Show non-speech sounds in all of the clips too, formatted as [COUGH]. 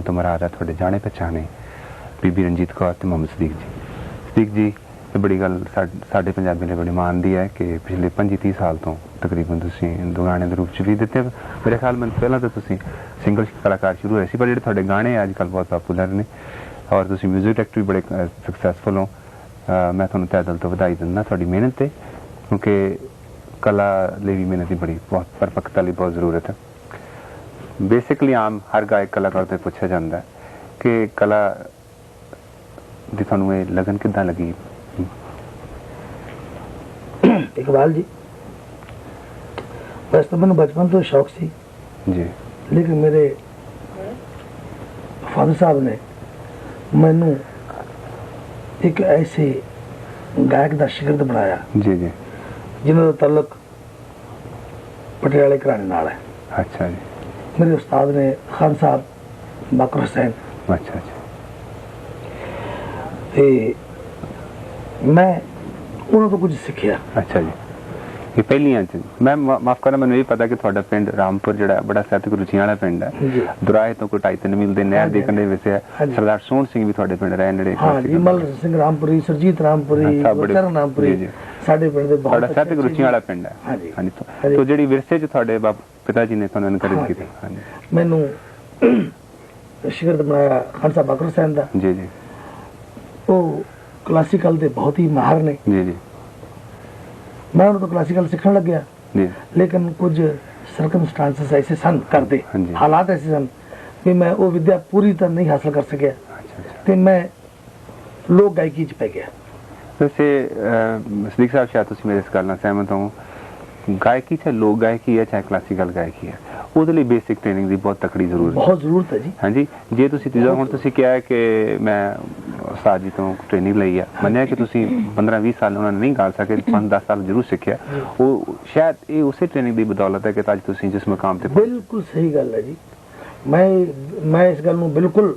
ਤੋਂ ਮਰਾਦ ਹੈ ਤੁਹਾਡੇ ਜਾਣੇ ਪਛਾਣੇ ਬੀਬੀ ਰਣਜੀਤ ਕੌਰ ਤੇ ਮੁਹੰਮਦ ਸਦੀਕ ਜੀ। ਸਦੀਕ ਜੀ, ਇਹ ਬੜੀ ਗੱਲ ਸਾ- ਸਾਡੇ ਪੰਜਾਬੀ ਲਈ ਬੜੀ ਮਾਣ ਦੀ ਹੈ ਕਿ ਪਿਛਲੇ 25-30 ਸਾਲ ਤੋਂ ਤਕਰੀਬਨ ਤੁਸੀਂ ਦੋ ਗਾਣੇ ਦੇ ਰੂਪ ਚ ਵੀ ਦਿੱਤੇ। ਮੇਰੇ ਖਿਆਲ ਮੈਨੂੰ ਪਹਿਲਾਂ ਤਾਂ ਤੁਸੀਂ ਸਿੰਗਲ ਕਲਾਕਾਰ ਸ਼ੁਰੂ ਹੋਏ ਸੀ, ਪਰ ਜਿਹੜੇ ਤੁਹਾਡੇ ਗਾਣੇ ਅੱਜ ਕੱਲ੍ਹ ਬਹੁਤ ਪਪੂਲਰ ਨੇ ਔਰ ਤੁਸੀਂ 뮤직 ਡਾਇਰੈਕਟਰ ਵੀ ਬੜੇ ਸਕਸੈਸਫੁਲ ਹੋ। ਮੈਂ ਤੁਹਾਨੂੰ ਤਹਿ ਦਿਲ ਤੋਂ ਵਧਾਈ ਦਿੰਦਾ ਤੁਹਾਡੀ ਮਿਹਨਤ ਤੇ, ਕਿਉਂਕਿ ਕਲਾ ਲਈ ਵੀ ਮਿਹਨਤ ਦੀ ਬੜੀ ਬਹੁਤ, ਪਰਪੱਕਤਾ ਲਈ ਬਹੁਤ ਜ਼ਰੂਰਤ ਹੈ। ਬੇਸਿਕਲੀ ਆਮ ਹਰ ਗਾਇਕ ਕਲਾਕਾਰ ਤੋਂ ਪੁੱਛਿਆ ਜਾਂਦਾ ਹੈ ਕਿ ਕਲਾ ਦੀ ਤੁਹਾਨੂੰ ਇਹ ਲਗਨ ਕਿੱਦਾਂ ਲੱਗੀ? ਇਕਬਾਲ ਜੀ ਵੈਸੇ ਤਾਂ ਮੈਨੂੰ ਬਚਪਨ ਤੋਂ ਸ਼ੌਕ ਸੀ। ਜੀ। ਲੇਕਿਨ ਮੇਰੇ ਫਾਦਰ ਸਾਹਿਬ ਨੇ ਮੈਨੂੰ ਇੱਕ ਐਸੇ ਗਾਇਕ ਦਾ ਸ਼ਾਗਿਰਦ ਬਣਾਇਆ ਜੀ ਜੀ। ਜਿਨ੍ਹਾਂ ਦਾ ਤਾਲੁਕ ਪਟਿਆਲੇ ਘਰਾਣੇ ਨਾਲ ਹੈ। ਅੱਛਾ ਜੀ। ਮੇਰੇ ਉਸਤਾਦ ਨੇ ਖਾਨ ਸਾਹਿਬ ਬਕਰ ਹੁਸੈਨ ਅੱਛਾ ਜੀ ਤੇ ਮੈਂ ਉਹਨਾਂ ਤੋਂ ਕੁਝ ਸਿੱਖਿਆ ਅੱਛਾ ਜੀ ਇਹ ਪਹਿਲੀਆਂ ਚ ਮੈਂ ਮਾਫ ਕਰਨਾ ਮੈਨੂੰ ਇਹ ਪਤਾ ਕਿ ਤੁਹਾਡਾ ਪਿੰਡ ਰਾਮਪੁਰ ਜਿਹੜਾ ਬੜਾ ਸਾਹਿਤਕ ਰੁਚੀਆਂ ਵਾਲਾ ਪਿੰਡ ਹੈ ਦੁਰਾਏ ਤੋਂ ਕੋਈ ਢਾਈ ਤਿੰਨ ਮੀਲ ਦੇ ਨਹਿਰ ਦੇ। ਕੰਢੇ ਵਿੱਚ ਹੈ। ਸਰਦਾਰ ਸੋਹਣ ਸਿੰਘ ਵੀ ਤੁਹਾਡੇ ਪਿੰਡ ਰਹੇ ਨੇੜੇ ਹਾਂ ਜੀ ਮਲ ਸਿੰਘ ਰਾਮਪੁਰੀ ਸਰਜੀਤ ਰਾਮਪੁਰੀ ਗੁਰਚਰਨ ਰਾਮਪੁਰੀ। ਸਾਡੇ ਪਿੰਡ ਦੇ ਬਹੁਤ ਸਾਹਿਤਕ ਰੁਚੀਆਂ ਵਾਲਾ ਪਿੰਡ ਹੈ ਹਾਂਜੀ। ਹਾਂਜੀ। ਤੋਂ ਜਿਹੜੀ ਵਿਰਸੇ ਚ ਤੁਹਾਡੇ ਬਾਪ ਪਿਤਾ ਜੀ ਨੇ ਤੁਹਾਨੂੰ ਇਨਕਰੇਜ। ਕੀਤਾ। ਹਾਂਜੀ। ਮੈਨੂੰ ਸ਼ਾਗਿਰਦ ਬਣਾਇਆ ਖਾਨ ਸਾਹਿਬ ਬਕਰ ਹੁਸੈਨ ਦਾ। ਜੀ ਜੀ। ਉਹ ਕਲਾਸੀਕਲ ਦੇ ਬਹੁਤ ਹੀ ਮਾਹਰ ਨੇ। ਜੀ ਜੀ। ਮੈਂ ਉਹਨਾਂ ਤੋਂ ਕਲਾਸੀਕਲ ਸਿੱਖਣ ਲੱਗਿਆ। ਜੀ। ਲੇਕਿਨ ਕੁਝ ਸਰਕਮਸਟੈਂਸਸ ਐਸੇ ਸਨ ਕਰਦੇ। ਹਾਲਾਤ ਐਸੇ ਸਨ ਵੀ ਮੈਂ ਉਹ ਵਿਦਿਆ ਪੂਰੀ ਤਰ੍ਹਾਂ ਨਹੀਂ ਹਾਸਲ ਕਰ ਸਕਿਆ। ਤੇ ਮੈਂ ਲੋਕ ਗਾਇਕੀ ਚ ਪੈ ਗਿਆ। ਵੈਸੇ ਸਦੀਕ ਸਾਹਿਬ ਸ਼ਾਇਦ ਤੁਸੀਂ ਮੇਰੇ ਇਸ ਗੱਲ ਨਾਲ ਸਹਿਮਤ ਹੋ ਗਾਇਕੀ ਚਾਹੇ ਲੋਕ ਗਾਇਕੀ ਹੈ ਚਾਹੇ ਕਲਾਸੀਕਲ ਗਾਇਕੀ ਹੈ। ਉਹਦੇ ਲਈ ਬੇਸਿਕ ਟ੍ਰੇਨਿੰਗ ਦੀ ਬਹੁਤ ਤਕੜੀ ਜ਼ਰੂਰਤ ਹੈ। ਬਹੁਤ ਜ਼ਰੂਰਤ ਹੈ ਜੀ। ਹਾਂਜੀ ਜੇ ਤੁਸੀਂ ਤੀਜਾ ਹੁਣ ਤੁਸੀਂ ਕਿਹਾ ਕਿ ਮੈਂ ਉਸਤਾਦ ਜੀ ਤੋਂ ਟ੍ਰੇਨਿੰਗ ਲਈ ਆ ਮੰਨਿਆ ਕਿ ਤੁਸੀਂ 15-20 ਸਾਲ ਉਹਨਾਂ ਨੇ ਨਹੀਂ ਗਾ ਸਕੇ 5-10 ਸਾਲ ਜ਼ਰੂਰ ਸਿੱਖਿਆ। ਉਹ ਸ਼ਾਇਦ ਇਹ ਉਸੇ ਟ੍ਰੇਨਿੰਗ ਦੀ ਬਦੌਲਤ ਹੈ ਕਿ ਅੱਜ ਤੁਸੀਂ ਜਿਸ ਮੁਕਾਮ ਤੇ। ਬਿਲਕੁਲ ਸਹੀ ਗੱਲ ਹੈ ਜੀ। ਮੈਂ ਮੈਂ ਇਸ ਗੱਲ ਨੂੰ ਬਿਲਕੁਲ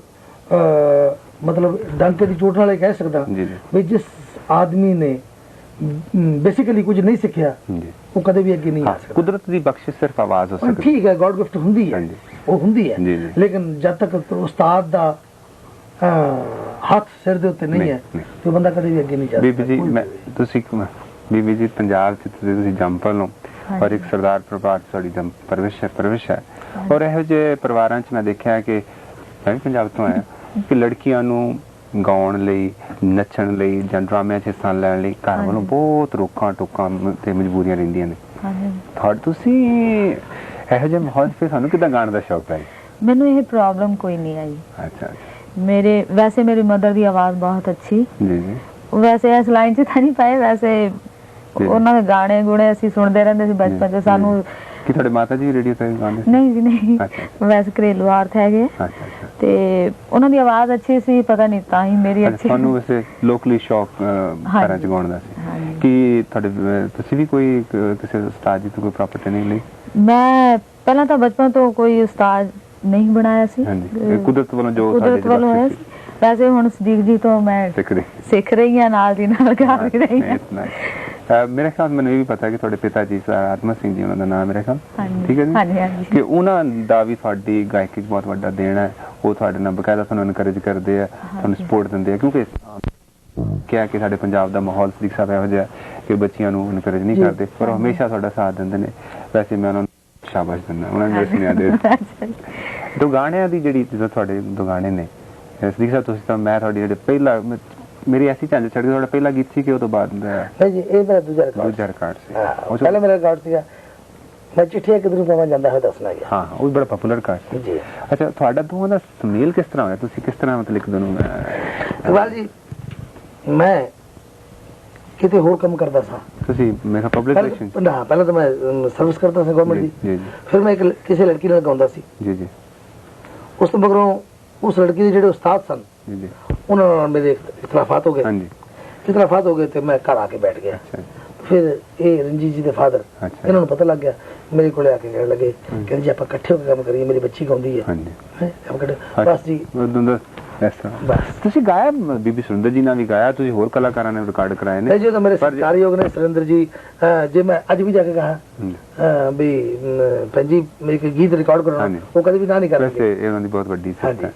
ਮਤਲਬ ਡੰਕੇ ਦੀ ਚੋਟ ਨਾਲ ਇਹ ਕਹਿ ਸਕਦਾ ਵੀ ਜਿਸ ਆਦਮੀ ਨੇ ਬੇਸਿਕਲੀ ਕੁਝ ਨਹੀਂ ਸਿੱਖਿਆ ਜੀ। ਉਹ ਕਦੇ ਵੀ ਅੱਗੇ ਨਹੀਂ ਆ ਸਕਦਾ ਕੁਦਰਤ ਦੀ ਬਖਸ਼ਿਸ਼ ਸਿਰਫ ਆਵਾਜ਼ ਹੋ ਹਾਂ, ਸਕਦੀ ਠੀਕ ਹੈ ਗੋਡ ਗਿਫਟ ਹੁੰਦੀ ਹੈ। ਉਹ ਹੁੰਦੀ ਹੈ। ਲੇਕਿਨ ਜਦ ਤੱਕ ਉਸਤਾਦ ਦਾ ਹੱਥ ਸਿਰ ਦੇ ਉੱਤੇ ਨਹੀਂ ਹੈ। ਤੇ ਬੰਦਾ ਕਦੇ ਵੀ ਅੱਗੇ ਨਹੀਂ ਜਾ ਬੀਬੀ ਜੀ ਮੈਂ। ਤੁਸੀਂ ਕ- ਬੀਬੀ ਜੀ ਪੰਜਾਬ ਚ ਤੁਸੀਂ ਤੁਸੀਂ ਜੰਪਲ ਹੋ ਔਰ ਇੱਕ ਸਰਦਾਰ ਪਰਿਵਾਰ ਤੁਹਾਡੀ ਜੰਮ ਪਰਵਿਸ਼ ਹੈ ਪਰਵਿਸ਼ ਹੈ ਔਰ ਇਹੋ ਜਿਹੇ ਪਰਿਵਾਰਾਂ ਚ ਮੈਂ ਦੇਖਿਆ ਕਿ ਮੈਂ ਵੀ ਪੰਜਾਬ ਤੋਂ ਆਇਆ ਕਿ ਲੜਕੀਆਂ ਨੂੰ ਗਾਉਣ ਲਈ ਨੱਚਣ ਲਈ ਜਾਂ ਡਰਾਮਿਆਂ 'ਚ ਹਿੱਸਾ ਲੈਣ ਲਈ ਘਰ ਵੱਲੋਂ। ਬਹੁਤ ਰੋਕਾਂ ਟੋਕਾਂ ਤੇ ਮਜਬੂਰੀਆਂ ਰਹਿੰਦੀਆਂ ਨੇ। ਹਾਂਜੀ। ਤੁਹਾਡ ਤੁਸੀਂ ਇਹੋ ਜਿਹੇ ਮਾਹੌਲ 'ਚ ਤੁਹਾਨੂੰ ਕਿਦਾਂ ਗਾਣ ਦਾ ਸ਼ੌਕ ਜੀ? ਮੈਨੂੰ ਇਹ ਪ੍ਰੋਬਲਮ ਕੋਈ ਨਹੀਂ ਆਈ। ਅੱਛਾ ਮੇਰੇ ਵੈਸੇ ਮੇਰੀ ਮਦਰ ਦੀ ਆਵਾਜ਼ ਬਹੁਤ ਅੱਛੀ। ਜੀ ਜੀ। ਵੈਸੇ ਇਸ ਲਾਈਨ 'ਚ ਤਾਂ ਨਹੀਂ ਪਏ ਵੈਸੇ। ਉਹਨਾਂ ਦੇ ਗਾਣੇ ਗੁਣੇ ਅਸੀਂ ਸੁਣਦੇ ਰਹਿੰਦੇ ਸੀ ਬਚਪਨ 'ਚ। ਸਾਨੂੰ ਕੀ ਤੁਹਾਡੇ ਮਾਤਾ ਜੀ ਰੇਡੀਓ ਤੇ ਗਾਉਂਦੇ ਸੀ? ਨਹੀਂ ਜੀ ਨਹੀਂ। ਵੈਸੇ ਘਰੇਲੂ ਆਰਥ ਹੈਗੇ। ਅੱਛਾ ਅੱਛਾ ਤੇ ਉਹਨਾਂ ਦੀ ਆਵਾਜ਼ ਅੱਛੀ ਸੀ ਪਤਾ ਨਹੀਂ ਤਾਂ ਹੀ ਮੇਰੀ ਅੱਛਾ ਤੁਹਾਨੂੰ ਵੈਸੇ ਲੋਕਲੀ ਸ਼ੌਕ। ਘਰਾਂ ਚ ਗਾਉਣ ਦਾ ਸੀ। ਕਿ ਤੁਹਾਡੇ ਤੁਸੀਂ ਵੀ ਕੋਈ ਕਿਸੇ ਉਸਤਾਦ ਜੀ ਤੋਂ ਕੋਈ ਪ੍ਰਾਪਤ ਟ੍ਰੇਨਿੰਗ ਲਈ ਮੈਂ ਪਹਿਲਾਂ ਤਾਂ ਬਚਪਨ ਤੋਂ ਕੋਈ ਉਸਤਾਦ ਨਹੀਂ ਬਣਾਇਆ ਸੀ ਹਾਂਜੀ ਕੁਦਰਤ ਵੱਲੋਂ ਜੋ ਕੁਦਰਤ ਵੱਲੋਂ ਹੋਇਆ ਸੀ। ਵੈਸੇ ਹੁਣ ਸਦੀਕ ਜੀ ਤੋਂ ਮੈਂ ਸਿੱਖ ਰਹੀ ਹਾਂ ਨਾਲ ਦੀ ਨਾਲ ਗਾ ਵੀ ਰਹੀ ਹਾਂ ਮੇਰੇ ਖਿਆਲ ਮੈਨੂੰ ਇਹ ਵੀ ਪਤਾ ਕਿ ਤੁਹਾਡੇ ਪਿਤਾ ਜੀ ਸਰ ਆਤਮਾ ਸਿੰਘ ਜੀ ਉਹਨਾਂ ਦਾ ਨਾਮ ਮੇਰੇ ਖਿਆਲ। ਠੀਕ ਹੈ ਜੀ? ਹਾਂਜੀ, ਹਾਂਜੀ। ਕਿ ਉਹਨਾਂ ਦਾ ਵੀ ਤੁਹਾਡੀ ਗਾਇਕੀ 'ਚ ਬਹੁਤ ਵੱਡਾ ਦੇਣ ਹੈ। ਉਹ ਤੁਹਾਡੇ ਨਾਲ ਬਕਾਇਦਾ ਤੁਹਾਨੂੰ ਇਨਕਰੇਜ ਕਰਦੇ ਆ ਤੁਹਾਨੂੰ ਸਪੋਰਟ ਦਿੰਦੇ ਆ ਕਿਉਂਕਿ ਕਿਹਾ ਕਿ ਸਾਡੇ ਪੰਜਾਬ ਦਾ ਮਾਹੌਲ ਇਹੋ ਜਿਹਾ ਹੈ ਕਿ ਬੱਚਿਆਂ ਨੂੰ ਇਨਕਰੇਜ ਨਹੀਂ ਜੀ। ਕਰਦੇ ਪਰ ਹਮੇਸ਼ਾ ਤੁਹਾਡਾ ਸਾਥ ਦਿੰਦੇ ਨੇ। ਵੈਸੇ ਮੈਂ ਉਹਨਾਂ ਨੂੰ ਸ਼ਾਬਾਸ਼ ਦਿੰਦਾ ਉਹਨਾਂ ਨੇ ਸੁਣਿਆ ਦੇ ਦੋ ਗਾਣਿਆਂ ਦੀ ਜਿਹੜੀ ਤੁਹਾਡੇ ਦੋ ਗਾਣੇ ਨੇ ਸਦੀਕ ਸਾਹਿਬ ਤੁਸੀਂ ਤਾਂ ਮੈਂ ਤੁਹਾਡੀ ਜਿਹੜੇ ਪਹਿਲਾ ਮੇਰੀ ਐਸੀ ਛੱਡ ਗਈ ਤੁਹਾਡਾ ਪਹਿਲਾ ਗੀਤ ਸੀ ਕਿ ਉਹ ਤੋਂ ਬਾਅਦ ਦਾ ਨਹੀਂ ਜੀ ਇਹ ਮੇਰਾ ਦੂਜਾ ਰਿਕਾਰਡ ਦੂਜਾ ਰਿਕਾਰਡ ਸੀ। ਉਹ ਪਹਿਲਾਂ ਮੇਰਾ ਰਿਕਾਰਡ ਸੀਗਾ। ਮੈਂ ਚਿੱਠੀਆਂ ਕਿਧਰ ਨੂੰ ਪਾਵਾਂ ਜਾਂਦਾ ਹੋਇਆ ਦੱਸਣਾ ਗਿਆ। ਹਾਂ ਉਹ ਬੜਾ ਪਪੂਲਰ ਰਿਕਾਰਡ ਸੀ। ਜੀ। ਅੱਛਾ ਤੁਹਾਡਾ ਦੋਵਾਂ ਦਾ ਸੁਮੇਲ ਕਿਸ ਤਰ੍ਹਾਂ ਹੋਇਆ? ਤੁਸੀਂ ਕਿਸ ਤਰ੍ਹਾਂ ਮਤਲਬ ਇੱਕ ਦੂਜੇ ਨੂੰ ਇਕਬਾਲ ਜੀ ਮੈਂ ਕਿਤੇ ਹੋਰ ਕੰਮ ਕਰਦਾ ਸਾਂ। ਤੁਸੀਂ ਮੇਰਾ ਪਬਲਿਕ ਰਿਲੇਸ਼ਨ ਨਾ ਪਹਿਲਾਂ ਤਾਂ ਮੈਂ ਸਰਵਿਸ ਕਰਦਾ ਸੀ ਗਵਰਨਮੈਂਟ ਜੀ ਦੀ। ਜੀ। ਫਿਰ ਮੈਂ ਇੱਕ ਕਿਸੇ ਲੜਕੀ ਨਾਲ ਗਾਉਂਦਾ ਸੀ। ਜੀ ਜੀ। ਉਸ ਤੋਂ ਮਗਰੋਂ ਉਸ ਲੜਕੀ ਦੇ ਜਿਹੜੇ ਉਸਤਾਦ ਸਨ ਜੀ ਉਹਨਾਂ ਨਾਲ ਮੇਰੇ ਇਖਤਲਾਫਾਤ ਹੋ ਗਏ। ਹਾਂਜੀ। ਇਖਤਲਾਫਾਤ ਹੋ ਗਏ ਤੇ ਮੈਂ ਘਰ ਆ ਕੇ ਬੈਠ ਗਿਆ। ਫਿਰ ਇਹ ਰਣਜੀਤ ਜੀ ਦੇ ਫਾਦਰ। ਇਹਨਾਂ ਨੂੰ ਪਤਾ ਲੱਗ ਗਿਆ ਮੇਰੇ ਕੋਲੇ ਆ ਕੇ ਕਹਿਣ ਲੱਗੇ ਕਹਿੰਦੇ ਜੀ ਆਪਾਂ ਇਕੱਠੇ ਹੋ ਕੇ ਕੰਮ ਕਰੀਏ ਮੇਰੀ ਬੱਚੀ ਗਾਉਂਦੀ ਹੈ। ਹਾਂਜੀ। ਹੈਂ, ਆਪਾਂ। ਬਸ ਜੀ। ਬਸ। ਤੁਸੀਂ ਗਾਇਆ ਬੀਬੀ ਸੁਰਿੰਦਰ ਜੀ ਨਾਲ ਵੀ ਗਾਇਆ? ਤੁਸੀਂ ਹੋਰ ਕਲਾਕਾਰਾਂ ਨੇ ਰਿਕਾਰਡ ਕਰਾਏ ਨੇ। ਜੋ ਤਾਂ ਮੇਰੇ ਸਤਿਕਾਰਯੋਗ ਨੇ ਸੁਰਿੰਦਰ ਜੀ। ਜੇ ਮੈਂ ਅੱਜ ਵੀ ਜਾ ਕੇ ਕਹਾ ਵੀ ਅਮ, ਭੈਣ ਜੀ ਮੇਰੇ ਕੋਈ ਗੀਤ ਰਿਕਾਰਡ ਕਰਾਉਣਾ। ਉਹ ਕਦੇ ਵੀ ਨਾ ਨਹੀਂ ਕਰਨਗੇ। ਇਹ ਉਹਨਾਂ ਦੀ ਬਹੁਤ ਵੱਡੀ ਸਿੱਖ ਹੈ।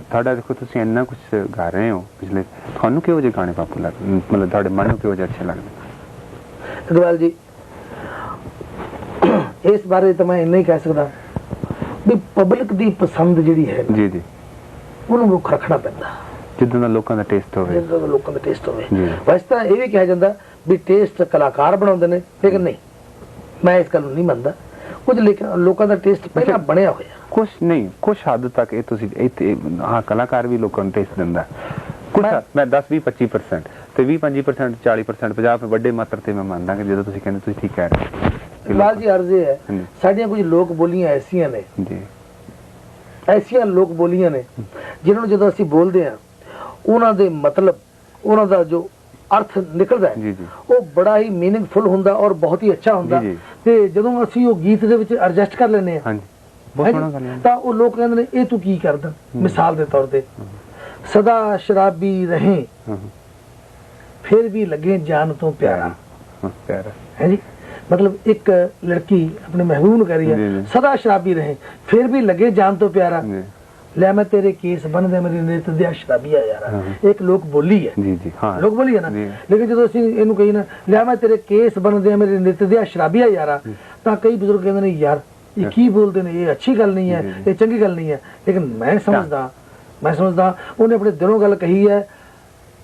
ਤੁਹਾਡਾ ਦੇਖੋ ਤੁਸੀਂ ਇੰਨਾ ਕੁਝ ਗਾ ਰਹੇ ਹੋ ਪਿਛਲੇ ਤੁਹਾਨੂੰ ਕਿਹੋ ਜਿਹੇ ਗਾਣੇ ਪਾਪੂ ਲੱਗਦੇ ਮਤਲਬ ਤੁਹਾਡੇ ਮਨ ਨੂੰ ਕਿਹੋ ਜਿਹੇ ਅੱਛੇ ਲੱਗਦੇ? ਇਕਬਾਲ ਜੀ ਇਸ ਬਾਰੇ ਤਾਂ ਮੈਂ ਇੰਨਾ ਹੀ ਕਹਿ ਸਕਦਾ ਵੀ ਪਬਲਿਕ ਦੀ ਪਸੰਦ ਜਿਹੜੀ ਹੈ ਜੀ ਜੀ। ਉਹਨੂੰ ਮੁੱਖ ਰੱਖਣਾ ਪੈਂਦਾ। ਜਿੱਦਾਂ ਦਾ ਲੋਕਾਂ ਦਾ ਟੇਸਟ ਹੋਵੇ। ਜਿੰਦਾ ਲੋਕਾਂ ਦਾ ਟੇਸਟ ਹੋਵੇ। ਵੈਸੇ ਤਾਂ ਇਹ ਵੀ ਕਿਹਾ ਜਾਂਦਾ ਵੀ ਟੇਸਟ ਕਲਾਕਾਰ ਬਣਾਉਂਦੇ ਨੇ ਲੇਕਿਨ ਨਹੀਂ। ਮੈਂ ਇਸ ਗੱਲ ਨੂੰ ਨਹੀਂ ਮੰਨਦਾ। ਕੁਝ ਲੇਕਿਨ ਲੋਕਾਂ ਦਾ ਟੇਸਟ ਪਹਿਲਾਂ ਬਣਿਆ ਹੋਇਆ। ਕੁਝ ਨਹੀਂ ਕੁਝ ਹੱਦ ਤੱਕ ਇਹ ਤੁਸੀਂ ਇੱਥੇ ਹਾਂ ਕਲਾਕਾਰ ਵੀ ਲੋਕਾਂ ਨੂੰ ਟੇਸਟ ਦਿੰਦਾ। ਕੁਝ ਮੈਂ- ਹੱਦ- ਮੈਂ 10 20 25% ਤੇ 20 25% 40% 50 ਵੱਡੇ ਮਾਤਰ ਤੇ ਮੈਂ ਮੰਨਦਾ ਕਿ ਜਦੋਂ ਤੁਸੀਂ ਕਹਿੰਦੇ ਤੁਸੀਂ ਠੀਕ ਕਹਿ ਰਹੇ ਹੋ। ਇਕਬਾਲ ਜੀ ਅਰਜ਼ ਹੈ। ਸਾਡੀਆਂ ਕੁਝ ਲੋਕ ਬੋਲੀਆਂ ਐਸੀਆਂ ਨੇ ਜੀ। ਐਸੀਆਂ ਲੋਕ ਬੋਲੀਆਂ ਨੇ ਜਿਨ੍ਹਾਂ ਨੂੰ ਜਦੋਂ ਅਸੀਂ ਬੋਲਦੇ ਹਾਂ ਉਹਨਾਂ ਦੇ ਮਤਲਬ ਉਹਨਾਂ ਦਾ ਜੋ ਅਰਥ ਨਿਕਲਦਾ ਹੈ ਉਹ ਬੜਾ ਹੀ ਮੀਨਿੰਗਫੁਲ ਹੁੰਦਾ ਔਰ ਬਹੁਤ ਹੀ ਅੱਛਾ ਹੁੰਦਾ। ਤੇ ਜਦੋਂ ਅਸੀਂ ਉਹ ਗੀਤ ਦੇ ਵਿੱਚ ਐਡਜਸਟ ਕਰ ਹਾਂਜੀ। ਬਹੁਤ ਸੋਹਣਾ? ਗੱਲ ਹੈ। ਤਾਂ ਉਹ ਲੋਕ ਕਹਿੰਦੇ ਨੇ ਇਹ ਤੂੰ ਕੀ ਕਰਦਾ? ਮਿਸਾਲ ਦੇ ਤੌਰ ਤੇ। ਸਦਾ ਸ਼ਰਾਬੀ ਰਹੇ ਫਿਰ ਵੀ ਲੱਗੇ ਜਾਨ ਤੋਂ ਪਿਆਰਾ। ਪਿਆਰਾ। ਹੈ ਜੀ? ਮਤਲਬ ਇੱਕ ਲੜਕੀ ਆਪਣੇ ਮਹਿਬੂਬ ਨੂੰ ਕਹਿ ਰਹੀ ਹੈ। ਸਦਾ ਸ਼ਰਾਬੀ ਰਹੇ ਫਿਰ ਵੀ ਲੱਗੇ ਜਾਨ ਤੋਂ ਪਿਆਰਾ। ਲੈ ਮੈਂ ਤੇਰੇ ਕੇਸ ਬੰਨਦੇ ਮੇਰੀ ਨਿਤ ਦਿਆ ਸ਼ਰਾਬੀਆ ਯਾਰਾ। ਹਾਂ। ਇੱਕ ਲੋਕ ਬੋਲੀ ਹੈ। ਜੀ ਜੀ ਹਾਂ। ਲੋਕ ਬੋਲੀ ਹੈ ਨਾ। ਲੇਕਿਨ ਜਦੋਂ ਅਸੀਂ ਇਹਨੂੰ ਕਹੀ ਨਾ ਲੈ ਮੈਂ ਤੇਰੇ ਕੇਸ ਬੰਨਦੇ ਮੇਰੀ ਨਿਤ ਦਿਆ ਸ਼ਰਾਬੀਆ ਯਾਰਾ ਤਾਂ ਕਈ ਬਜ਼ੁਰਗ ਕਹਿੰਦੇ ਨੇ ਯਾਰ ਇਹ ਕੀ ਬੋਲਦੇ ਨੇ ਇਹ ਅੱਛੀ ਗੱਲ ਨਹੀਂ ਹੈ। ਇਹ ਚੰਗੀ ਗੱਲ ਨਹੀਂ ਹੈ। ਲੇਕਿਨ ਮੈਂ ਸਮਝਦਾ ਮੈਂ ਸਮਝਦਾ ਉਹਨੇ ਆਪਣੇ ਦਿਲੋਂ ਗੱਲ ਕਹੀ ਹੈ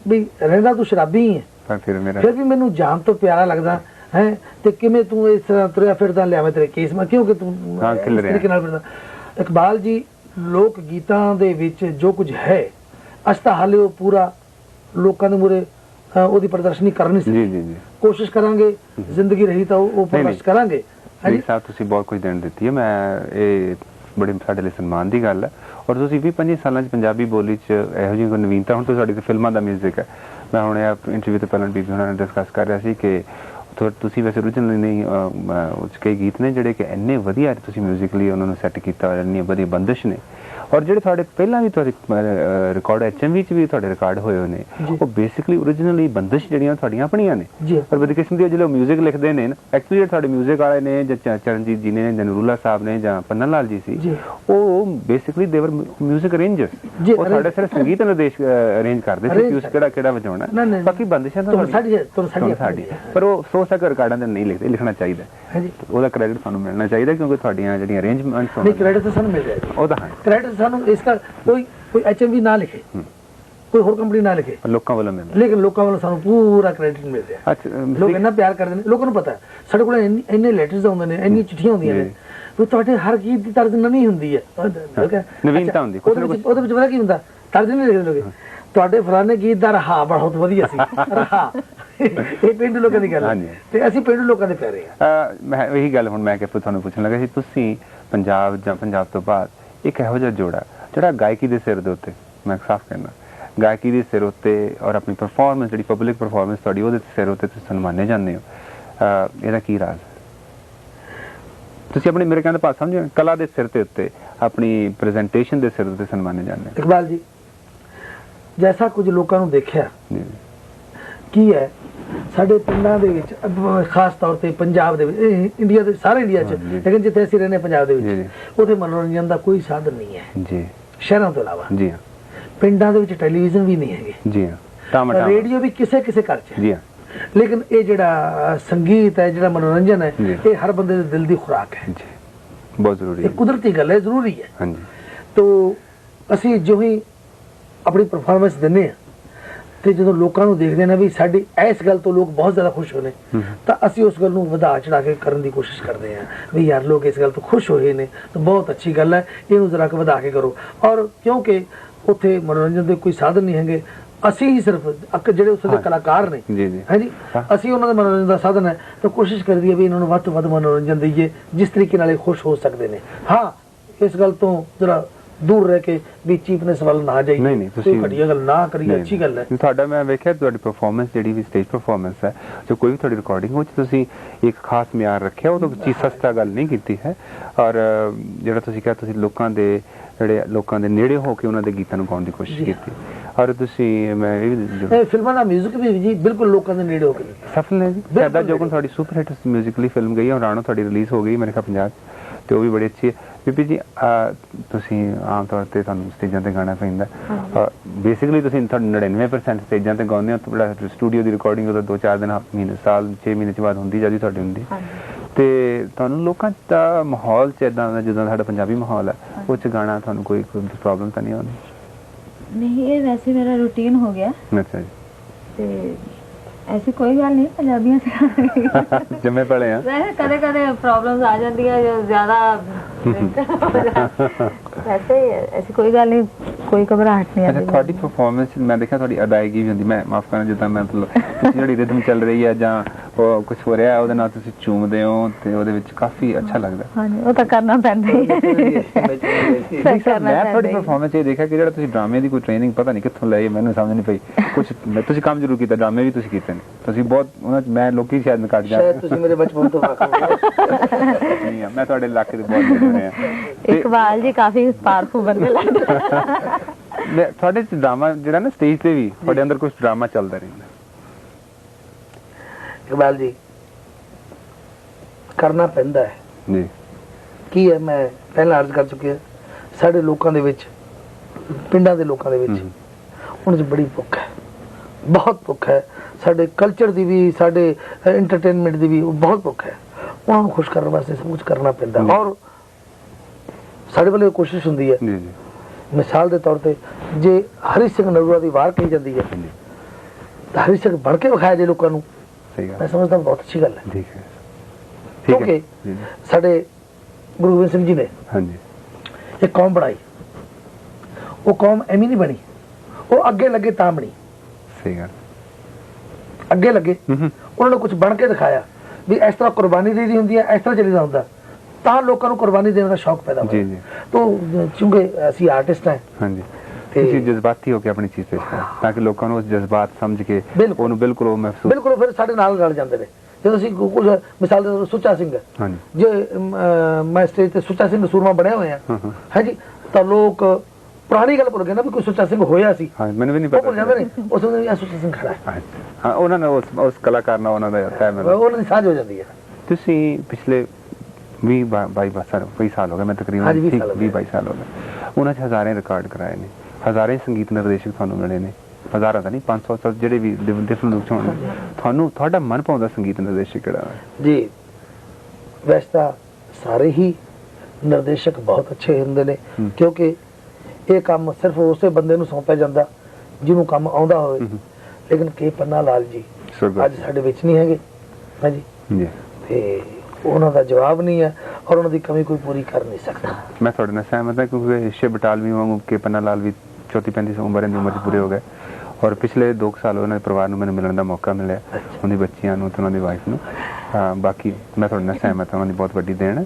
ਵੀ ਰਹਿੰਦਾ ਤੂੰ ਸ਼ਰਾਬੀ ਹੀ। ਫਿਰ ਵੀ ਮੈਨੂੰ ਜਾਨ ਤੋਂ ਪਿਆਰਾ ਲੱਗਦਾ ਹੈ? ਤੇ ਕਿਵੇਂ ਤੂੰ ਇਸ ਤਰ੍ਹਾਂ ਤੁਰਿਆ ਫਿਰਦਾ ਲਿਆ ਮੈਂ ਤੇਰੇ ਕੇਸ? ਮੈਂ ਕਿਉਂਕਿ ਤੂੰ ਹਾਂ, ਇਸ ਖਿਲ ਰਿਹਾ। ਤਰੀਕੇ ਨਾਲ ਫਿਰਦਾ? ਇਕਬਾਲ ਜੀ ਲੋਕ ਗੀਤਾਂ ਦੇ ਵਿੱਚ ਜੋ ਕੁਝ ਹੈ ਅਸੀਂ ਤਾਂ ਹਾਲੇ ਉਹ ਪੂਰਾ ਲੋਕਾਂ ਦੇ ਮੂਰੇ ਉਹਦੀ ਪ੍ਰਦਰਸ਼ਨੀ ਕਰ ਨਹੀਂ ਸਕਦੇ। ਜੀ ਜੀ। ਜੀ ਕੋਸ਼ਿਸ਼ ਕਰਾਂਗੇ ਜ਼ਿੰਦਗੀ ਰਹੀ ਤਾਂ ਉਹ ਪ੍ਰਦਰਸ਼। ਕਰਾਂਗੇ। ਹਾਂਜੀ। ਜੀ ਸਾਹਿਬ ਤੁਸੀਂ ਬਹੁਤ ਕੁਝ ਦੇਣ ਦਿੱਤੀ ਹੈ। ਮੈਂ ਇਹ ਬੜੇ ਸਾਡੇ ਲਈ ਸਨਮਾਨ ਦੀ ਗੱਲ ਹੈ। ਔਰ ਤੁਸੀਂ 20 25 ਸਾਲਾਂ ਚ ਪੰਜਾਬੀ ਬੋਲੀ ਚ ਇਹੋ ਜਿਹੀ ਕੋਈ ਨਵੀਨਤਾ ਹੁਣ ਤਾਂ ਸਾਡੀ ਤੇ ਫਿਲਮਾਂ ਦਾ 뮤직 ਹੈ। ਮੈਂ ਹੁਣ ਇਹ ਇੰਟਰਵਿਊ ਤੋਂ ਪਹਿਲਾਂ ਬੀਬੀ ਹੁਣਾਂ ਨਾਲ ਡਿਸਕਸ ਕਰ ਰਿਹਾ ਸੀ ਕਿ ਤੁ- ਤੁਸੀਂ ਵੈਸੇ originally ਨਹੀਂ ਅਹ, ਉਹ 'ਚ ਕਈ ਗੀਤ ਨੇ ਜਿਹੜੇ ਕਿ ਇੰਨੇ ਵਧੀਆ ਤੁਸੀਂ 뮤직ਲੀ ਉਹਨਾਂ ਨੂੰ ਸੈੱਟ ਕੀਤਾ ਹੋਇਆ ਇੰਨੀ ਵਧੀਆ ਬੰਦਿਸ਼ ਨੇ। ਔਰ ਜਿਹੜੇ ਤੁਹਾਡੇ ਪਹਿਲਾਂ ਵੀ ਤੁਹਾਡੇ ਰਿਕਾਰਡ ਐਚਐਮਵੀ ਚ ਵੀ ਤੁਹਾਡੇ ਰਿਕਾਰਡ ਹੋਏ ਹੋਏ ਨੇ। ਉਹ ਬੇਸਿਕਲੀ originally ਬੰਦਿਸ਼ ਜਿਹੜੀਆਂ ਤੁਹਾਡੀਆਂ ਆਪਣੀਆਂ ਨੇ। ਪਰ ਬਦਕਿਸਮਤੀ ਉਹ ਜਿਹੜੇ ਮਿਊਜ਼ਿਕ ਲਿਖਦੇ ਨੇ ਐਕਚੁਅਲੀ ਜਿਹੜੇ ਸਾਡੇ ਮਿਊਜ਼ਿਕ ਵਾਲੇ ਨੇ ਜਾਂ ਚਰਨਜੀਤ ਜੀ ਨੇ ਜਾਂ ਨਰੂਲਾ ਸਾਹਿਬ ਨੇ ਜਾਂ ਪੰਨਾ ਲਾਲ ਜੀ ਸੀ। ਉਹ ਬੇਸਿਕਲੀ ਦੇਵਰ ਮਿਊਜ਼ਿਕ ਅਰੇਂਜਰਸ ਜੀ, ਉਹ ਸਾਡੇ arrange- ਸਿਰਫ ਸੰਗੀਤ ਨਿਰਦੇਸ਼ ਅਰੇਂਜ ਕਰਦੇ ਸੀ ਕਿ ਉਸ ਕਿਹੜਾ ਕਿਹੜਾ ਵਜਾਉਣਾ ਬਾਕੀ ਬੰਦਿਸ਼ਾਂ ਤਾਂ ਸਾਡੀ- ਤੁਹਾਨੂੰ ਸਾਡੀ। ਪਰ ਉਹ ਸੋ ਸਕ ਰਿਕਾਰਡਾਂ ਦੇ ਨਹੀਂ ਲਿਖਦੇ ਲਿਖਣਾ ਚਾਹੀਦਾ ਹਾਂਜੀ। ਉਹਦਾ ਕ੍ਰੈਡਿਟ ਤੁਹਾਨੂੰ ਮਿਲਣਾ ਚਾਹੀਦਾ ਕਿਉਂਕਿ ਤੁਹਾਡੀਆਂ ਜਿਹੜੀਆਂ ਅਰੇਂਜਮੈਂਟਸ ਨਹੀਂ ਕ੍ਰੈਡਿਟ ਤਾਂ ਸਾਨੂੰ ਮਿਲ ਰਿਹਾ ਜੀ ਉਹ ਤਾਂ ਹੈ। ਕ੍ਰੈਡਿਟ ਸਾਨੂੰ ਇਸ ਦਾ ਕੋਈ ਕੋਈ ਐਚਐਮਵੀ ਨਾ ਲਿਖੇ। ਕੋਈ ਹੋਰ ਕੰਪਨੀ ਨਾ ਲਿਖੇ। ਲੋਕਾਂ ਵੱਲੋਂ ਮਿਲਦਾ। ਲੇਕਿਨ ਲੋਕਾਂ ਵੱਲੋਂ ਸਾਨੂੰ ਪੂਰਾ ਕ੍ਰੈਡਿਟ ਮਿਲ ਰਿਹਾ ਅੱਛਾ ਲੋਕ ਇੰਨਾ ਪਿਆਰ ਕਰਦੇ ਨੇ। ਲੋਕਾਂ ਨੂੰ ਪਤਾ ਹੈ ਸਾਡੇ ਕੋਲ ਇੰਨੀ- ਲੈਟਰਸ ਆਉਂਦੇ ਨੇ ਇੰਨੀ ਚਿੱਠੀਆਂ ਹੁੰਦੀਆਂ ਨੇ। ਵੀ ਤੁਹਾਡੇ ਹਰ ਗੀਤ ਦੀ ਤਰਜ਼ ਨਵੀਂ ਹੁੰਦੀ ਹੈ। ਨਵੀਨਤਾ ਹੁੰਦੀ, ਉਹਦੇ ਨਾ ਵਿੱਚ ਉਹਦੇ ਵਿੱਚ ਪਤਾ ਕੀ ਹੁੰਦਾ? ਤਰਜ਼ ਨਹੀਂ ਲਿਖਦੇ ਲੋਕ। ਤੁਹਾਡੇ ਫਲਾਣੇ ਗੀਤ ਦਾ ਰਹਾ ਬਹੁਤ ਵਧੀਆ ਸੀ। ਰਹਾ। ਇਹ ਪਿੰਡੂ ਲੋਕਾਂ ਦੀ ਗੱਲ ਹੈ। ਤੇ ਅਸੀਂ ਪਿੰਡੂ ਲੋਕਾਂ ਦੇ ਪਿਆਰੇ ਆ ਮੈਂ ਇਹੀ ਗੱਲ ਹੁਣ ਮੈਂ ਕਿ ਤੁਹਾਨੂੰ ਪੁੱਛਣ ਲੱਗਾ ਸੀ ਤੁਸੀਂ ਪੰਜਾਬ ਜਾਂ ਪੰਜਾਬ ਤੋਂ ਬਾਅਦ ਇੱਕ ਇਹੋ ਜਿਹਾ ਜੋੜਾ ਜਿਹੜਾ ਗਾਇਕੀ ਦੇ ਸਿਰ ਦੇ ਉੱਤੇ ਮੈਂ ਸਾਫ਼ ਕਹਿਣਾ ਗਾਇਕੀ ਦੇ ਸਿਰ ਉੱਤੇ ਔਰ ਆਪਣੀ ਪਰਫਾਰਮੈਂਸ ਜਿਹੜੀ ਪਬਲਿਕ ਪਰਫਾਰਮੈਂਸ ਤੁਹਾਡੀ ਉਹਦੇ ਸਿਰ ਉੱਤੇ ਤੁਸੀਂ ਸਨਮਾਨੇ ਜਾਂਦੇ ਹੋ। ਇਹਦਾ ਕੀ ਰਾਜ਼ ਤੁਸੀਂ ਆਪਣੇ ਮੇਰੇ ਕਹਿੰਦੇ ਪਾਸ ਸਮਝੋ? ਕਲਾ ਦੇ ਸਿਰ ਤੇ ਉੱਤੇ ਆਪਣੀ ਪ੍ਰੈਜੈਂਟੇਸ਼ਨ ਦੇ ਸਿਰ ਉੱਤੇ ਸਨਮਾਨੇ ਜਾਂਦੇ ਹੋ। ਇਕਬਾਲ ਜੀ ਜੈਸਾ ਕੁਝ ਲੋਕਾਂ ਨੂੰ ਦੇਖਿਆ ਕੀ ਹੈ? ਸਾਡੇ ਪਿੰਡਾਂ ਦੇ ਵਿੱਚ ਖਾਸ ਤੌਰ ਤੇ ਪੰਜਾਬ ਦੇ ਵਿੱਚ ਇਹ ਇੰਡੀਆ ਦੇ ਸਾਰੇ ਇੰਡੀਆ 'ਚ। ਲੇਕਿਨ ਜਿੱਥੇ ਅਸੀਂ ਰਹਿੰਦੇ ਪੰਜਾਬ ਦੇ ਵਿੱਚ। ਉੱਥੇ ਮਨੋਰੰਜਨ ਦਾ ਕੋਈ ਸਾਧਨ ਨਹੀਂ ਹੈ। ਜੀ। ਸ਼ਹਿਰਾਂ ਤੋਂ ਇਲਾਵਾ। ਜੀ ਹਾਂ। ਪਿੰਡਾਂ ਦੇ ਵਿੱਚ ਟੈਲੀਵਿਜ਼ਨ ਵੀ ਨਹੀਂ ਹੈਗੇ। ਜੀ ਹਾਂ। ਟਾਮਾ ਰੇਡੀਓ ਵੀ ਕਿਸੇ ਕਿਸੇ ਘਰ 'ਚ ਹੈ। ਜੀ ਹਾਂ। ਲੇਕਿਨ ਇਹ ਜਿਹੜਾ ਸੰਗੀਤ ਹੈ ਜਿਹੜਾ ਮਨੋਰੰਜਨ ਹੈ। ਇਹ ਹਰ ਬੰਦੇ ਦੇ ਦਿਲ ਦੀ ਖੁਰਾਕ ਹੈ। ਜੀ। ਬਹੁਤ ਜ਼ਰੂਰੀ ਇਹ ਹੈ। ਕੁਦਰਤੀ ਗੱਲ ਹੈ ਜ਼ਰੂਰੀ ਹੈ। ਹਾਂਜੀ। ਤੋ ਅਸੀਂ ਜੋ ਹੀ ਆਪਣੀ ਪਰਫਾਰਮੈਂਸ ਦਿੰਨੇ ਆ ਤੇ ਜਦੋਂ ਲੋਕਾਂ ਨੂੰ ਦੇਖਦੇ ਨੇ ਵੀ ਸਾਡੀ ਇਸ ਗੱਲ ਤੋਂ ਲੋਕ ਬਹੁਤ ਜ਼ਿਆਦਾ ਖੁਸ਼ ਹੋਣੇ ਤਾਂ ਅਸੀਂ ਉਸ ਗੱਲ ਨੂੰ ਵਧਾ ਚੜਾ ਕੇ ਕਰਨ ਦੀ ਕੋਸ਼ਿਸ਼ ਕਰਦੇ ਹਾਂ ਵੀ ਯਾਰ ਲੋਕ ਇਸ ਗੱਲ ਤੋਂ ਖੁਸ਼ ਹੋਏ ਨੇ ਤਾਂ ਬਹੁਤ ਅੱਛੀ ਗੱਲ ਹੈ ਇਹਨੂੰ ਜ਼ਰਾ ਕੁ ਵਧਾ ਕੇ ਕਰੋ ਔਰ ਕਿਉਂਕਿ ਉੱਥੇ ਮਨੋਰੰਜਨ ਦੇ ਕੋਈ ਸਾਧਨ ਨਹੀਂ ਹੈਗੇ ਅਸੀਂ ਹੀ ਸਿਰਫ ਅਕ ਜਿਹੜੇ ਦੇ ਹਾਂ। ਕਲਾਕਾਰ ਨੇ ਜੀ, ਜੀ। ਹਾਂਜੀ। ਅਸੀਂ ਉਹਨਾਂ ਦੇ ਮਨੋਰੰਜਨ ਦਾ ਸਾਧਨ ਹੈ ਤਾਂ ਕੋਸ਼ਿਸ਼ ਕਰਦੀ ਹੈ ਵੀ ਇਹਨਾਂ ਨੂੰ ਵੱਧ ਤੋਂ ਵੱਧ ਮਨੋਰੰਜਨ ਦਈਏ ਜਿਸ ਤਰੀਕੇ ਨਾਲ ਇਹ ਖੁਸ਼ ਹੋ ਸਕਦੇ ਨੇ ਹਾਂ ਇਸ ਗੱਲ ਤੋਂ ਜਰਾ ਦੂਰ ਰਹਿ ਕੇ ਵੀ ਚੀਪਨੈਸ ਵੱਲ ਨਾ ਜਾਈਏ ਨਹੀਂ ਨਹੀਂ ਤੁਸੀਂ ਘਟੀਆ ਗੱਲ ਨਾ ਨਹੀਂ, ਅੱਛੀ ਗੱਲ ਹੈ। ਤੁਹਾਡਾ ਮੈਂ ਵੇਖਿਆ ਤੁਹਾਡੀ ਪਰਫਾਰਮੈਂਸ ਜਿਹੜੀ ਵੀ ਸਟੇਜ ਪਰਫਾਰਮੈਂਸ ਹੈ ਜੋ ਕੋਈ ਵੀ ਤੁਹਾਡੀ ਰਿਕਾਰਡਿੰਗ ਉਹ 'ਚ ਤੁਸੀਂ ਇੱਕ ਖਾਸ ਮਿਆਰ ਰੱਖਿਆ ਉਹ ਤੋਂ ਚੀਜ਼ ਸਸਤਾ ਗੱਲ ਨਹੀਂ ਕੀਤੀ ਹੈ। ਔਰ ਜਿਹੜਾ ਤੁਸੀਂ ਕਿਹਾ ਤੁਸੀਂ ਲੋਕਾਂ ਦੇ ਜਿਹੜੇ ਲੋਕਾਂ ਦੇ ਨੇੜੇ ਹੋ ਕੇ ਉਹਨਾਂ ਦੇ ਗੀਤਾਂ ਨੂੰ ਗਾਉਣ ਦੀ ਕੋਸ਼ਿਸ਼। ਕੀਤੀ। ਔਰ ਤੁਸੀਂ ਮੈਂ ਇਹ ਵੀ ਫਿਲਮਾਂ ਦਾ 뮤직 ਵੀ ਜੀ ਬਿਲਕੁਲ ਲੋਕਾਂ ਦੇ ਨੇੜੇ ਹੋ ਕੇ। ਸਫਲ ਹੈ ਜੀ। ਸਾਡਾ ਜੋਗਨ। ਤੁਹਾਡੀ ਸੁਪਰ ਹਿੱਟ ਮਿਊਜ਼ਿਕਲੀ ਫਿਲਮ ਗਈ ਔਰ ਰਾਣੋ ਤੁਹਾਡੀ ਰਿਲੀਜ਼ ਹੋ ਗਈ ਮੇਰੇ ਖਿਆਲ ਪੰਜਾਬ 'ਚ। ਤੇ ਉਹ ਵੀ ਬੜੀ ਅੱਛੀ ਹੈ। ਬੀਬੀ ਜੀ ਤੁਸੀਂ ਆਮ ਤੌਰ ਤੇ ਤੁਹਾਨੂੰ ਸਟੇਜਾਂ ਤੇ ਗਾਣਾ ਪੈਂਦਾ ਬੇਸਿਕਲੀ ਤੁਸੀਂ ਤੁਹਾਡੇ 99% ਸਟੇਜਾਂ ਤੇ ਗਾਉਂਦੇ ਹੋ ਤੁਹਾਡਾ ਸਟੂਡੀਓ ਦੀ ਰਿਕਾਰਡਿੰਗ ਉਹਦਾ 2-4 ਦਿਨ ਮਹੀਨੇ ਸਾਲ 6 ਮਹੀਨੇ ਚ ਬਾਅਦ ਹੁੰਦੀ ਜਾਂਦੀ ਤੁਹਾਡੀ ਹੁੰਦੀ। ਤੇ ਤੁਹਾਨੂੰ ਲੋਕਾਂ ਦਾ ਮਾਹੌਲ ਚ ਇਦਾਂ ਦਾ ਜਿੱਦਾਂ ਸਾਡਾ ਪੰਜਾਬੀ ਮਾਹੌਲ ਹੈ ਉਹ ਚ ਗਾਣਾ ਤੁਹਾਨੂੰ ਕੋਈ ਪ੍ਰੋਬਲਮ ਤਾਂ ਨਹੀਂ ਆਉਂਦੀ? ਨਹੀਂ ਇਹ ਵੈਸੇ ਮੇਰਾ ਰੂਟੀਨ ਹੋ ਗਿਆ। ਅੱਛਾ ਜੀ। ਤੇ ਐਸੀ ਕੋਈ ਗੱਲ ਨਹੀਂ ਪੰਜਾਬੀਆਂ ਚ [LAUGHS] ਜੰਮੇ ਪਲੇ ਆ। ਵੈਸੇ ਕਦੇ ਕਦੇ ਪ੍ਰੋਬਲਮਸ ਆ ਜਾਂਦੀਆਂ ਜੋ ਜ਼ਿਆਦਾ ਵੈਸੇ ਐਸੀ ਕੋਈ ਗੱਲ ਨਹੀਂ ਕੋਈ ਘਬਰਾਹਟ ਨਹੀਂ ਅੱਛਾ ਆਉਂਦੀ। ਤੁਹਾਡੀ ਪਰਫਾਰਮੈਂਸ ਮੈਂ ਦੇਖਿਆ ਤੁਹਾਡੀ ਅਦਾਇਗੀ ਵੀ ਹੁੰਦੀ ਮੈਂ ਮਾਫ ਕਰਨਾ ਜਿੱਦਾਂ ਮੈਂ ਮਤਲਬ ਜਿਹੜੀ ਰਿਦਮ ਚੱਲ ਰਹੀ ਹੈ ਜਾਂ ਕੁਝ ਹੋ ਰਿਹਾ ਉਹਦੇ ਨਾਲ ਤੁਸੀਂ ਝੂਮਦੇ ਹੋ ਤੇ ਉਹਦੇ ਵਿੱਚ ਕਾਫੀ ਅੱਛਾ ਲੱਗਦਾ ਹਾਂਜੀ ਉਹ ਤਾਂ ਕਰਨਾ ਪੈਂਦਾ ਹੀ ਹੈ। ਨਹੀਂ ਸਰ ਕਰਨਾ ਮੈਂ ਤੁਹਾਡੀ। ਪਰਫਾਰਮੈਂਸ ਇਹ ਦੇਖਿਆ ਕਿ ਜਿਹੜਾ ਤੁਸੀਂ ਡਰਾਮੇ ਦੀ ਕੋਈ ਟ੍ਰੇਨਿੰਗ ਪਤਾ ਨਹੀਂ ਕਿੱਥੋਂ ਲਈ ਮੈਨੂੰ ਸਮਝ ਨਹੀਂ ਪਈ। ਕੁਝ ਤੁਸੀਂ ਕੰਮ ਜ਼ਰੂਰ ਕੀਤਾ ਡਰਾਮੇ ਵੀ ਤੁਸੀਂ ਕੀਤੇ ਨੇ। ਤੁਸੀਂ ਬਹੁਤ ਉਹਨਾਂ 'ਚ ਮੈਂ ਲੋਕੀ ਸ਼ਾਇਦ ਮੈਂ ਕੱਟ ਜਾ ਸ਼ਾਇਦ ਤੁਸੀਂ ਮੇਰੇ ਬਚਪਨ ਤੋਂ ਵਾਕਿਫ ਹੋ ਨਹੀਂ ਆ, ਮੈਂ ਤੁਹਾਡੇ ਇਲਾਕੇ ਦੇ ਬਹੁਤ ਹੋਏ ਆ ਇਕਬਾਲ ਜੀ ਕਾਫੀ ਪਾਵਰਫੁਲ ਬੰਦੇ ਲੱਗਦੇ ਮੈਂ- ਤੁਹਾਡੇ ਚ ਡਰਾਮਾ ਜਿਹੜਾ ਨਾ ਸਟੇਜ ਤੇ ਵੀ ਤੁਹਾਡੇ ਅੰਦਰ ਕੁਝ ਡਰਾਮਾ ਚੱਲਦਾ ਰਹਿੰਦਾ। ਇਕਬਾਲ ਜੀ ਕਰਨਾ ਪੈਂਦਾ ਹੈ। ਜੀ। ਕੀ ਹੈ ਮੈਂ ਪਹਿਲਾਂ ਅਰਜ਼ ਕਰ ਚੁੱਕਿਆ ਸਾਡੇ ਲੋਕਾਂ ਦੇ ਵਿੱਚ ਪਿੰਡਾਂ ਦੇ ਲੋਕਾਂ ਦੇ ਵਿੱਚ। ਉਹਨਾਂ 'ਚ ਬੜੀ ਭੁੱਖ ਹੈ। ਬਹੁਤ ਭੁੱਖ ਹੈ। ਸਾਡੇ ਕਲਚਰ ਦੀ ਵੀ ਸਾਡੇ ਐਂਟਰਟੇਨਮੈਂਟ ਦੀ ਵੀ ਉਹ ਬਹੁਤ ਭੁੱਖ ਹੈ। ਉਹਨਾਂ ਨੂੰ ਖੁਸ਼ ਕਰਨ ਵਾਸਤੇ ਸਭ ਕੁਝ ਕਰਨਾ ਪੈਂਦਾ। ਔਰ ਸਾਡੇ ਵੱਲੋਂ ਕੋਸ਼ਿਸ਼ ਹੁੰਦੀ ਹੈ। ਜੀ ਜੀ। ਮਿਸਾਲ ਦੇ ਤੌਰ ਤੇ ਜੇ ਹਰੀ ਸਿੰਘ ਨਰੂਆ ਦੀ ਵਾਰ ਕਹੀ ਜਾਂਦੀ ਹੈ ਤਾਂ ਹਰੀ ਸਿੰਘ ਬਣ ਕੇ ਵਿਖਾਇਆ ਜੇ ਲੋਕਾਂ ਨੂੰ। ਸਹੀ ਮੈਂ ਸਮਝਦਾ ਬਹੁਤ ਅੱਛੀ ਗੱਲ ਹੈ। ਠੀਕ ਹੈ। ਠੀਕ ਹੈ। ਜੀ, ਜੀ। ਸਾਡੇ ਗੁਰੂ ਗੋਬਿੰਦ ਸਿੰਘ ਜੀ ਨੇ ਹਾਂਜੀ। ਇੱਕ ਕੌਮ ਬਣਾਈ। ਉਹ ਕੌਮ ਐਵੇਂ ਨਹੀਂ ਬਣੀ। ਉਹ ਅੱਗੇ ਲੱਗੇ ਤਾਂ ਬਣੀ। ਸਹੀ ਗੱਲ। ਅੱਗੇ ਲੱਗੇ। ਉਹਨਾਂ ਨੇ ਕੁਝ ਬਣ ਕੇ ਦਿਖਾਇਆ ਵੀ ਇਸ ਤਰ੍ਹਾਂ ਕੁਰਬਾਨੀ ਦੇਣੀ ਹੁੰਦੀ ਹੈ ਇਸ ਤਰ੍ਹਾਂ ਚੱਲੀਦਾ ਹੁੰਦਾ। ਤਾਂ ਲੋਕਾਂ ਨੂੰ ਕੁਰਬਾਨੀ ਦੇਣ ਦਾ ਸ਼ੌਕ ਪੈਦਾ ਜੀ ਹੋਇਆ। ਜੀ ਤੋਂ ਚੁੰਗੇ ਅਸੀਂ ਆਰਟਿਸਟ ਹਾਂ। ਹਾਂਜੀ। ਤੁਸੀਂ ਜਜ਼ਬਾਤੀ ਹੋ ਕੇ ਆਪਣੀ ਚੀਜ਼ ਪੇਸ਼ ਕਰੋ ਤਾਂ ਕਿ ਲੋਕਾਂ ਨੂੰ ਉਸ ਜਜ਼ਬਾਤ ਸਮਝ ਕੇ। ਉਹਨੂੰ ਬਿਲਕੁਲ ਉਹ ਮਹਿਸੂਸ ਬਿਲਕੁਲ ਫਿਰ ਸਾਡੇ ਨਾਲ ਰਲ ਜਾਂਦੇ ਨੇ। ਜਦੋਂ ਅਸੀਂ ਕੁਝ ਮਿਸਾਲ ਦੇ ਤੌਰ ਸੁੱਚਾ ਸਿੰਘ ਜੇ ਮੈਂ ਸਟੇਜ ਤੇ ਸੁੱਚਾ ਸਿੰਘ ਸੂਰਮਾ ਬਣਿਆ ਹੋਇਆ ਹਾਂ। ਹਾਂਜੀ ਤਾਂ ਲੋਕ ਪੁਰਾਣੀ ਗੱਲ ਭੁੱਲ ਗਏ ਨਾ ਵੀ ਕੋਈ ਸੁੱਚਾ ਸਿੰਘ ਹੋਇਆ ਸੀ। ਹਾਂ ਮੈਨੂੰ ਵੀ ਨਹੀਂ ਉਹ ਭੁੱਲ ਜਾਂਦੇ ਪਤਾ ਨੇ। ਉਸ ਨੂੰ ਇਹ ਸੁੱਚਾ ਸਿੰਘ ਖੜਾ ਹੈ। ਉਹਨਾਂ ਨੇ ਉਸ ਉਸ ਕਲਾਕਾਰ ਨਾਲ ਉਹਨਾਂ ਦਾ ਤੈਅ ਉਹਨਾਂ ਦੀ ਸਾਂਝ ਹੋ ਜਾਂਦੀ ਹੈ। ਤੁਸੀਂ ਪਿਛਲੇ 20 22 ਸਾਲ 20 ਸਾਲ ਹੋ ਗਏ ਮੈਂ ਤਕਰੀਬਨ ਹਾਂਜੀ, 20 ਸਾਲ ਹੋ 20 ਗਏ। 22 ਸਾਲ ਹੋ ਗਏ। ਉਹਨਾਂ 'ਚ ਹਜ਼ਾਰਾਂ ਰਿਕਾਰਡ ਕਰਾਏ ਨੇ। ਹਜ਼ਾਰਾਂ ਸੰਗੀਤ ਨਿਰਦੇਸ਼ਕ ਤੁਹਾਨੂੰ ਮਿਲੇ ਨੇ ਹਜ਼ਾਰਾਂ ਤਾਂ ਨਹੀਂ 500 ਸੌ ਜਿਹੜੇ ਵੀ ਡਿਫਰੈਂਟ ਲੁੱਕ ਹੋਣ ਤੁਹਾਨੂੰ ਤੁਹਾਡਾ ਮਨ ਪਾਉਂਦਾ ਸੰਗੀਤ ਨਿਰਦੇਸ਼ਕ ਕਿਹੜਾ ਹੈ ਜੀ ਵੈਸੇ ਤਾਂ ਸਾਰੇ ਹੀ ਨਿਰਦੇਸ਼ਕ ਬਹੁਤ ਅੱਛੇ ਹੁੰਦੇ ਨੇ। ਕਿਉਂਕਿ ਇਹ ਕੰਮ ਸਿਰਫ ਉਸੇ ਬੰਦੇ ਨੂੰ ਸੌਂਪਿਆ ਜਾਂਦਾ ਜਿਹਨੂੰ ਕੰਮ ਆਉਂਦਾ ਹੋਵੇ। ਲੇਕਿਨ ਕੇ ਪੰਨਾ ਲਾਲ ਜੀ। ਅੱਜ ਸਾਡੇ ਵਿੱਚ ਨਹੀਂ ਹੈਗੇ ਹਾਂਜੀ ਜੀ ਤੇ ਉਹਨਾਂ ਦਾ ਜਵਾਬ ਨਹੀਂ ਹੈ ਔਰ ਉਹਨਾਂ ਦੀ ਕਮੀ ਕੋਈ ਪੂਰੀ ਕਰ ਨਹੀਂ ਸਕਦਾ ਮੈਂ ਤੁਹਾਡੇ ਨਾਲ ਸਹਿਮਤ ਹਾਂ ਕਿਉਂਕਿ ਸ਼ਿਵ ਬਟਾਲਵੀ ਵਾਂਗੂ ਕੇ ਪੰਨਾ ਲਾਲ ਵੀ 34 35 ਉਮਰ ਦੀ ਉਮਰ 'ਚ ਪੂਰੇ ਹੋ ਗਏ। ਔਰ ਪਿਛਲੇ 2 ਸਾਲ ਉਹਨਾਂ ਦੇ ਪਰਿਵਾਰ ਨੂੰ ਮੈਨੂੰ ਮਿਲਣ ਦਾ ਮੌਕਾ ਮਿਲਿਆ ਅੱਛਾ। ਉਹਦੀ ਬੱਚੀਆਂ ਨੂੰ ਤੇ ਉਹਨਾਂ ਦੀ ਵਾਈਫ ਨੂੰ। ਬਾਕੀ ਮੈਂ ਤੁਹਾਡੇ ਨਾਲ ਸਹਿਮਤ ਹਾਂ ਉਹਨਾਂ ਦੀ ਬਹੁਤ ਵੱਡੀ ਦੇਣ।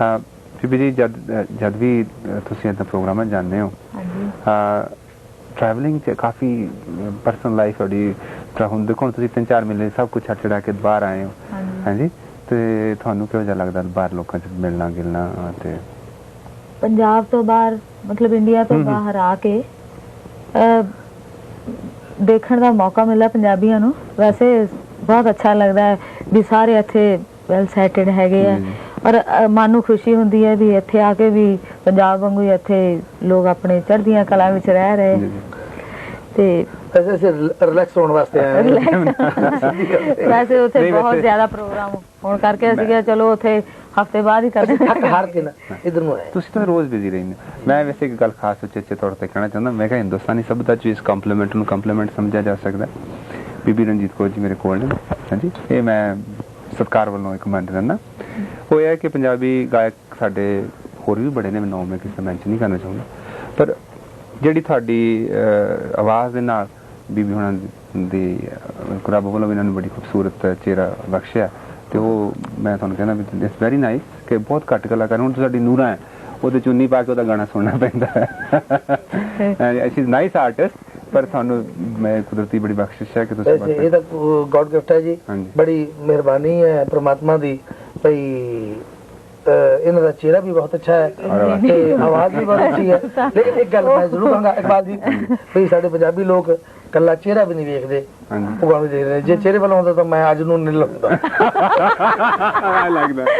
ਹੈ ਬੀਬੀ ਜੀ ਜਦ ਜਦ ਵੀ ਤੁਸੀਂ ਇਦਾਂ ਪ੍ਰੋਗਰਾਮਾਂ ਜਾਂਦੇ ਹੋ ਹਾਂਜੀ। ਟਰੈਵਲਿੰਗ ਚ ਕਾਫੀ ਪਰਸਨਲ ਲਾਈਫ ਤੁਹਾਡੀ ਤਾਂ ਹੁਣ ਦੇਖੋ ਤੁਸੀਂ 3-4 ਮਹੀਨੇ ਸਭ ਕੁਝ ਛੱਡ ਛੜਾ ਕੇ ਬਾਹਰ ਆਏ ਹੋ। ਹਾਂਜੀ। ਤੇ ਤੁਹਾਨੂੰ ਕਿਹੋ ਜਿਹਾ ਲੱਗਦਾ ਬਾਹਰ ਲੋਕਾਂ 'ਚ ਮਿਲਣਾ ਗਿਲਣਾ ਤੇ? ਪੰਜਾਬ ਤੋਂ ਬਾਹਰ ਮਤਲਬ ਇੰਡੀਆ ਤੋਂ। ਬਾਹਰ ਆ ਕੇ ਦੇਖਣ ਦਾ ਮੌਕਾ ਮਿਲਿਆ ਪੰਜਾਬੀਆਂ ਨੂੰ। ਵੈਸੇ ਬਹੁਤ ਅੱਛਾ ਲੱਗਦਾ ਹੈ ਵੀ ਸਾਰੇ ਇੱਥੇ ਵੈਲ ਸੈਟਡ ਹੈਗੇ ਆ। ਔਰ ਮਨ ਨੂੰ ਖੁਸ਼ੀ ਹੁੰਦੀ ਹੈ ਵੀ ਇੱਥੇ ਆ ਕੇ ਵੀ ਪੰਜਾਬ ਵਾਂਗੂ ਹੀ ਇੱਥੇ ਲੋਕ ਆਪਣੇ ਚੜ੍ਹਦੀਆਂ ਕਲਾ ਵਿੱਚ ਰਹਿ ਰਹੇ। ਤੇ ਵੈਸੇ ਅਸੀਂ ਰਿਲੈਕਸ ਹੋਣ ਵਾਸਤੇ ਆਏ ਹਾਂ। [LAUGHS] ਵੈਸੇ ਉੱਥੇ ਬਹੁਤ ਜ਼ਿਆਦਾ ਪ੍ਰੋਗਰਾਮ ਹੋਣ ਕਰਕੇ ਅਸੀਂ ਕਿਹਾ ਚਲੋ ਉੱਥੇ ਹਫ਼ਤੇ ਬਾਅਦ ਹੀ ਕਰਦੇ ਥੱਕ ਹਾਰ ਕੇ ਨਾ ਇਧਰ ਨੂੰ ਆਏ। ਤੁਸੀਂ ਤਾਂ ਰੋਜ਼ ਬਿਜ਼ੀ ਰਹਿੰਦੇ ਹੋ। ਮੈਂ ਵੈਸੇ ਇੱਕ ਗੱਲ ਖਾਸ ਉੱਚੇ ਤੌਰ ਤੇ ਕਹਿਣਾ ਚਾਹੁੰਦਾ ਮੈਂ ਕਿਹਾ ਹਿੰਦੁਸਤਾਨੀ ਸਭਿਅਤਾ ਚ ਇਸ ਕੰਪਲੀਮੈਂਟ ਨੂੰ ਕੰਪਲੀਮੈਂਟ ਸਮਝਿਆ ਜਾ ਸਕਦਾ। ਬੀਬੀ ਰਣਜੀਤ ਕੌਰ ਜੀ ਮੇਰੇ ਕੋਲ ਨੇ ਹਾਂਜੀ। ਇਹ ਮੈਂ ਸਤਕਾਰ ਵੱਲੋਂ ਇੱਕ ਮੰਨ ਰਹਿਣਾ ਉਹ ਇਹ ਹੈ ਕਿ ਪੰਜਾਬੀ ਗਾਇਕ ਸਾਡੇ ਹੋਰ ਵੀ ਬੜੇ ਨੇ ਮੈਂ ਨਾਮ ਮੈਂ ਕਿਸੇ ਮੈਂਸ਼ਨ ਨਹੀਂ ਕਰਨਾ ਚਾਹੁੰਦਾ। ਪਰ ਜਿਹੜੀ ਤੁਹਾਡੀ ਆਵਾਜ਼ ਦੇ ਨਾਲ ਬੀਬੀ ਹੁਣਾਂ ਦੀ ਅਹ, ਰੱਬ ਵੱਲੋਂ ਵੀ ਇਹਨਾਂ ਨੂੰ ਬੜੀ ਖੂਬਸੂਰਤ ਚਿਹਰਾ ਬਖਸ਼ਿਆ। ਤੇ ਉਹ ਮੈਂ ਤੁਹਾਨੂੰ ਕਹਿੰਦਾ ਵੀ ਇਟਸ ਵੈਰੀ ਨਾਈਸ ਕਿ ਬਹੁਤ ਘੱਟ ਕਲਾਕਾਰ ਹੁਣ ਤੁਹਾਡੀ ਨੂਰਾਂ ਹੈ ਉਹਦੇ ਚੁੰਨੀ ਪਾ ਕੇ ਉਹਦਾ ਗਾਣਾ ਸੁਣਨਾ ਪੈਂਦਾ ਹੈ। ਸ਼ੀ ਇਜ਼ ਨਾਈਸ ਆਰਟਿਸਟ ਪਰ ਤੁਹਾਨੂੰ ਮੈਂ ਕੁਦਰਤੀ ਬੜੀ ਬਖਸ਼ਿਸ਼ ਹੈ ਕਿ ਤੁਸੀਂ ਵੈਸੇ ਇਹ ਤਾਂ ਗੋਡ ਗਿਫਟ ਹੈ ਜੀ। ਬੜੀ ਮਿਹਰਬਾਨੀ ਹੈ ਪ੍ਰਮਾਤਮਾ ਦੀ। ਭਈ ਇਹਨਾਂ ਦਾ ਚਿਹਰਾ ਵੀ ਬਹੁਤ ਅੱਛਾ ਹੈ ਤੇ ਆਵਾਜ਼ ਵੀ ਬਹੁਤ ਅੱਛੀ ਹੈ। [LAUGHS] ਲੇਕਿਨ ਇੱਕ ਗੱਲ ਮੈਂ ਜ਼ਰੂਰ ਕਹਾਂਗਾ ਇਕਬਾਲ ਜੀ ਭਈ ਸਾਡੇ ਪੰਜਾਬੀ ਲੋਕ ਕੱਲਾ ਚਿਹਰਾ ਵੀ ਨਹੀਂ ਵੇਖਦੇ ਉਹ ਗਾਣੇ ਦੇਖਦੇ ਨੇ। ਜੇ ਚਿਹਰੇ ਵੱਲ ਆਉਂਦਾ ਤਾਂ ਮੈਂ ਅੱਜ ਨੂੰ ਲਾਉਂਦਾ I like that.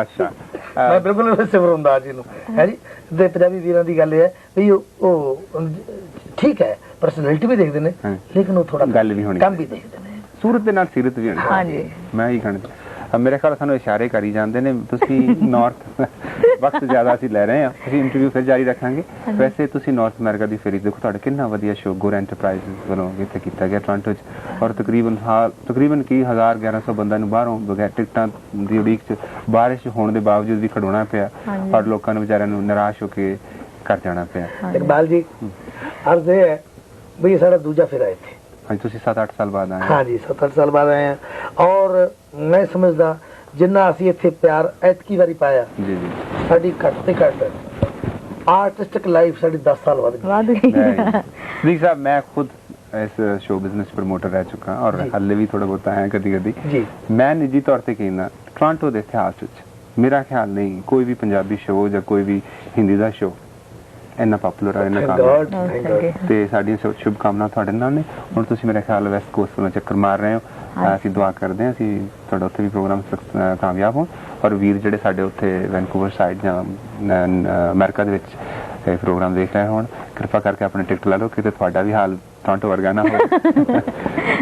ਅੱਛਾ। ਮੈਂ ਬਿਲਕੁਲ ਸਿਮਰ ਹੁੰਦਾ ਜੀ ਨੂੰ ਹੈ ਜੀ? ਤੇ ਪੰਜਾਬੀ ਵੀਰਾਂ ਦੀ ਗੱਲ ਇਹ ਹੈ ਵੀ ਉਹ ਉਹ ਠੀਕ ਹੈ ਪਰਸਨੈਲਿਟੀ ਵੀ ਦੇਖਦੇ ਨੇ ਹਾਂ। ਲੇਕਿਨ ਉਹ ਥੋੜਾ ਗੱਲ ਵੀ ਹੋਣੀ ਕੰਮ ਵੀ ਦੇਖਦੇ ਨੇ। ਸੂਰਤ ਦੇ ਨਾਲ ਸੀਰਤ ਵੀ ਹੋਣੀ ਹਾਂਜੀ। ਮੈਂ ਹੀ ਕਹਿਣਾ ਚਾਹੁੰਦਾ। ਮੇਰੇ ਖਿਆਲ ਸਾਨੂੰ ਇਸ਼ਾਰੇ ਕਰੀ ਜਾਂਦੇ ਨੇ ਤੁਸੀਂ [LAUGHS] ਨਾਰਥ ਵਕਤ ਜ਼ਿਆਦਾ ਅਸੀਂ ਲੈ ਰਹੇ ਹਾਂ ਅਸੀਂ ਇੰਟਰਵਿਊ ਫਿਰ ਜਾਰੀ ਰੱਖਾਂਗੇ। ਵੈਸੇ ਤੁਸੀਂ ਨਾਰਥ ਅਮਰੀਕਾ ਦੀ ਫੇਰੀ ਦੇਖੋ ਤੁਹਾਡਾ ਕਿੰਨਾ ਵਧੀਆ ਸ਼ੋਅ ਗੁਰ ਐਂਟਰਪ੍ਰਾਈਜ਼ਸ ਵੱਲੋਂ ਇੱਥੇ ਕੀਤਾ ਗਿਆ ਟੋਰਾਂਟੋ 'ਚ। ਔਰ ਤਕਰੀਬਨ ਹਾਲ ਤਕਰੀਬਨ ਕੀ 1000 1100 ਬੰਦਾ ਨੂੰ ਬਾਹਰੋਂ ਬਗੈਰ ਟਿਕਟਾਂ ਦੀ ਉਡੀਕ 'ਚ ਬਾਰਿਸ਼ ਹੋਣ ਦੇ ਬਾਵਜੂਦ ਵੀ ਖੜੋਣਾ ਪਿਆ। ਔਰ ਲੋਕਾਂ ਨੂੰ ਵਿਚਾਰਿਆਂ ਨੂੰ ਨਿਰਾਸ਼ ਹੋ ਕੇ ਘਰ ਜਾਣਾ ਪਿਆ। ਇਕਬਾਲ ਜੀ ਅਰਜ਼ ਹੈ ਵੀ ਸਾਡਾ ਦੂਜਾ ਫੇਰਾ ਇੱਥੇ। ਹਾਂਜੀ ਤੁਸੀਂ 7-8 ਸਾਲ ਬਾਅਦ ਆਏ ਹਾਂਜੀ 7-8 ਸਾਲ ਬਾਅਦ ਆਏ ਆ ਔਰ ਮੈਂ ਸਮਝਦਾ ਜਿੰਨਾ ਅਸੀਂ ਇੱਥੇ ਪਿਆਰ ਐਤਕੀ ਵਾਰੀ ਪਾਇਆ ਜੀ ਜੀ। ਸਾਡੀ ਘੱਟ ਤੇ ਘੱਟ ਆਰਟਿਸਟਿਕ ਲਾਈਫ ਸਾਡੀ 10 ਸਾਲ ਵੱਧ ਗਈ। ਵੱਧ ਗਈ। ਜੀ। ਸਾਹਿਬ ਮੈਂ ਖੁਦ ਇਸ ਸ਼ੋ ਬਿਜ਼ਨਸ ਪ੍ਰੋਮੋਟਰ ਰਹਿ ਚੁੱਕਾ ਔਰ ਹੱਲੇ ਵੀ ਥੋੜਾ ਬਹੁਤਾ ਹੈ ਕਦੀ ਕਦੀ ਜੀ। ਮੈਂ ਨਿੱਜੀ ਤੌਰ ਤੇ ਕਹਿੰਦਾ ਟ੍ਰਾਂਟੋ ਦੇ ਇਤਿਹਾਸ ਵਿੱਚ ਮੇਰਾ ਖਿਆਲ ਨਹੀਂ ਕੋਈ ਵੀ ਪੰਜਾਬੀ ਸ਼ੋ ਜਾਂ ਕੋਈ ਵੀ ਹਿੰਦੀ ਦਾ ਸ਼ੋ ਇੰਨਾ ਪਪੂਲਰ ਹੈ ਇੰਨਾ ਕਾਮਯਾਬ। ਤੇ ਸਾਡੀਆਂ ਸ਼ੁਭ ਸ਼ੁਭ ਕਾਮਨਾ ਤੁਹਾਡੇ ਨਾਲ ਨੇ। ਹੁਣ ਤੁਸੀਂ ਮੇਰੇ ਖਿਆਲ ਵੈਸਟ ਕੋਸਟ ਵੱਲੋਂ ਚੱਕਰ ਮਾਰ ਰਹੇ ਹੋ। ਅਸੀਂ ਦੁਆ ਕਰਦੇ ਹਾਂ ਅਸੀਂ ਤੁਹਾਡਾ ਉੱਥੇ ਵੀ ਪ੍ਰੋਗਰਾਮ ਕਾਮਯਾਬ ਹੋਣ। ਔਰ ਵੀਰ ਜਿਹੜੇ ਸਾਡੇ ਉੱਥੇ ਵੈਨਕੂਵਰ ਸਾਈਡ ਜਾਂ ਅਮਰੀਕਾ ਦੇ ਵਿੱਚ ਇਹ ਪ੍ਰੋਗਰਾਮ ਦੇਖ ਰਹੇ ਹੋਣ ਕਿਰਪਾ ਕਰਕੇ ਆਪਣੇ ਟਿਕਟ ਲੈ ਲਓ ਕਿਤੇ ਤੁਹਾਡਾ ਵੀ ਹਾਲ ਟੋਰਾਂਟੋ ਵਰਗਾ ਨਾ ਹੋਵੇ।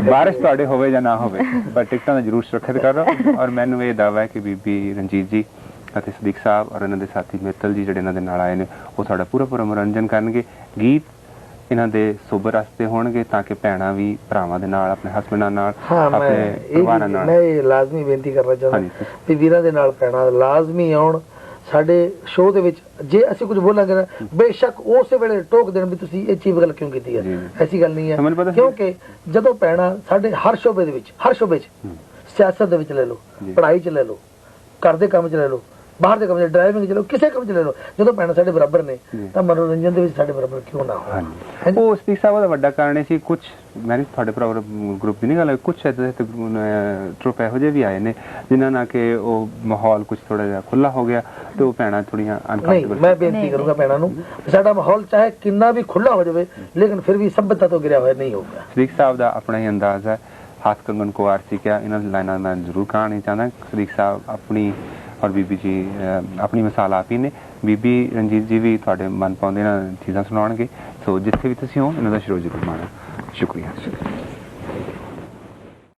[LAUGHS] ਬਾਰਿਸ਼ ਤੁਹਾਡੇ ਹੋਵੇ ਜਾਂ ਨਾ ਹੋਵੇ ਪਰ ਟਿਕਟਾਂ ਦਾ ਜ਼ਰੂਰ ਸੁਰੱਖਿਅਤ ਕਰੋ। ਔਰ ਮੈਨੂੰ ਇਹ ਦਾਅਵਾ ਹੈ ਕਿ ਬੀਬੀ ਰਣਜੀਤ ਜੀ ਅਤੇ ਸਦੀਕ ਸਾਹਿਬ ਔਰ ਇਹਨਾਂ ਦੇ ਸਾਥੀ ਮਿੱਤਲ ਜੀ ਜਿਹੜੇ ਇਹਨਾਂ ਦੇ ਨਾਲ ਆਏ ਨੇ ਉਹ ਸਾਡਾ ਪੂਰਾ ਪੂਰਾ ਮਨੋਰੰਜਨ ਕਰਨਗੇ ਗੀਤ ਇਹਨਾਂ ਦੇ ਸੋਬਰ ਰਸਤੇ ਹੋਣਗੇ ਤਾਂ ਕਿ ਭੈਣਾਂ ਵੀ ਭਰਾਵਾਂ ਦੇ ਨਾਲ ਆਪਣੇ ਹਸਬੰਡਾਂ ਨਾਲ ਆਪਣੇ ਪਰਿਵਾਰਾਂ ਨਾਲ ਮੈਂ ਇਹ ਲਾਜ਼ਮੀ ਬੇਨਤੀ ਕਰਨਾ ਚਾਹੁੰਦਾ। ਵੀ ਵੀਰਾਂ ਦੇ ਨਾਲ ਪੈਣਾ ਲਾਜ਼ਮੀ ਆਉਣ ਸਾਡੇ ਸ਼ੋਅ ਦੇ ਵਿੱਚ ਜੇ ਅਸੀਂ ਕੁਝ ਬੋਲਾਂਗੇ ਨਾ ਬੇਸ਼ੱਕ ਉਸੇ ਵੇਲੇ ਟੋਕ ਦੇਣ ਵੀ ਤੁਸੀਂ ਇਹ ਚੀਜ਼ ਗੱਲ ਕਿਉਂ ਕੀਤੀ ਹੈ। ਐਸੀ ਗੱਲ ਨਹੀਂ ਹੈ। ਕਿਉਂਕਿ ਜਦੋਂ ਪੈਣਾ ਸਾਡੇ ਹਰ ਸ਼ੋਬੇ ਦੇ ਵਿੱਚ ਹਰ ਸ਼ੋਬੇ 'ਚ ਸਿਆਸਤ ਦੇ ਵਿੱਚ ਲੈ ਲਓ। ਪੜ੍ਹਾਈ 'ਚ ਲੈ ਲਓ ਘਰ ਦੇ ਕੰਮ 'ਚ ਲੈ ਲਓ ਬਾਹਰ ਦੇ ਕੰਮ 'ਚ ਡਰਾਈਵਿੰਗ 'ਚ ਲੈ ਲਓ ਕਿਸੇ ਕੰਮ 'ਚ ਲੈ ਲਓ। ਜਦੋਂ ਪੈਣਾ ਸਾਡੇ ਬਰਾਬਰ ਨੇ। ਤਾਂ ਮਨੋਰੰਜਨ ਦੇ ਵਿੱਚ ਸਾਡੇ ਬਰਾਬਰ ਕਿਉਂ ਨਾ ਹੋ ਹਾਂਜੀ। ਉਹ ਸਦੀਕ ਸਾਹਿਬ ਦਾ ਵੱਡਾ ਕਾਰਨ ਸੀ ਕੁਝ ਮੈਂ ਤੁਹਾਡੇ ਪ੍ਰੋਗਰਾਮ ਗਰੁੱਪ ਦੀ ਨਹੀਂ ਗੱਲ ਕੁਝ ਐਸੇ ਟਰੁਪ ਇਹੋ ਜਿਹੇ ਵੀ ਆਏ ਨੇ ਜਿਨ੍ਹਾਂ ਨਾਲ ਕਿ ਉਹ ਮਾਹੌਲ ਕੁਝ ਥੋੜਾ ਜਿਹਾ ਖੁੱਲਾ ਹੋ ਗਿਆ ਤੇ ਉਹ ਭੈਣਾਂ ਥੋੜੀਆਂ ਨਹੀਂ ਅਨਕੰਫਰਟੇਬਲ ਮੈਂ ਬੇਨਤੀ ਕਰੂੰਗਾ ਭੈਣਾਂ ਨੂੰ ਸਾਡਾ ਮਾਹੌਲ ਚਾਹੇ ਕਿੰਨਾ ਵੀ ਖੁੱਲਾ ਹੋ ਜਾਵੇ ਲੇਕਿਨ ਫਿਰ ਵੀ ਸਭਿਅਤਾ ਤੋਂ ਗਿਰਿਆ ਹੋਇਆ ਨਹੀਂ ਹੋਊਗਾ। ਸਦੀਕ ਸਾਹਿਬ ਦਾ ਆਪਣਾ ਹੀ ਅੰਦਾਜ਼ ਹੈ ਹੱਥ ਕੰਗਨ ਕੋ ਆਰਸੀ ਕਿਆ ਇਹਨਾਂ ਲਾਈਨਾਂ ਮੈਂ ਜ਼ਰੂਰ ਕਹਾਣੀ ਚਾਹੁੰਦਾ ਸਦੀਕ ਸਾਹਿਬ ਆਪਣੀ ਔਰ ਬੀਬੀ ਜੀ ਆਪਣੀ ਮਿਸਾਲ ਆਪ ਹੀ ਨੇ। ਬੀਬੀ ਰਣਜੀਤ ਜੀ ਵੀ ਤੁਹਾਡੇ ਮਨ ਪਾਉਂਦੇ ਨਾਲ ਚੀਜ਼ਾਂ ਸੁਣਾਉਣਗੇ। ਸੋ ਜਿੱਥੇ ਵੀ ਤੁਸੀਂ ਹੋ, ਇਹਨਾਂ ਦਾ ਸ਼ਰੋ ਜ਼ਰੂਰ ਮਾਣੋ ਸ਼ੁਕਰੀਆ।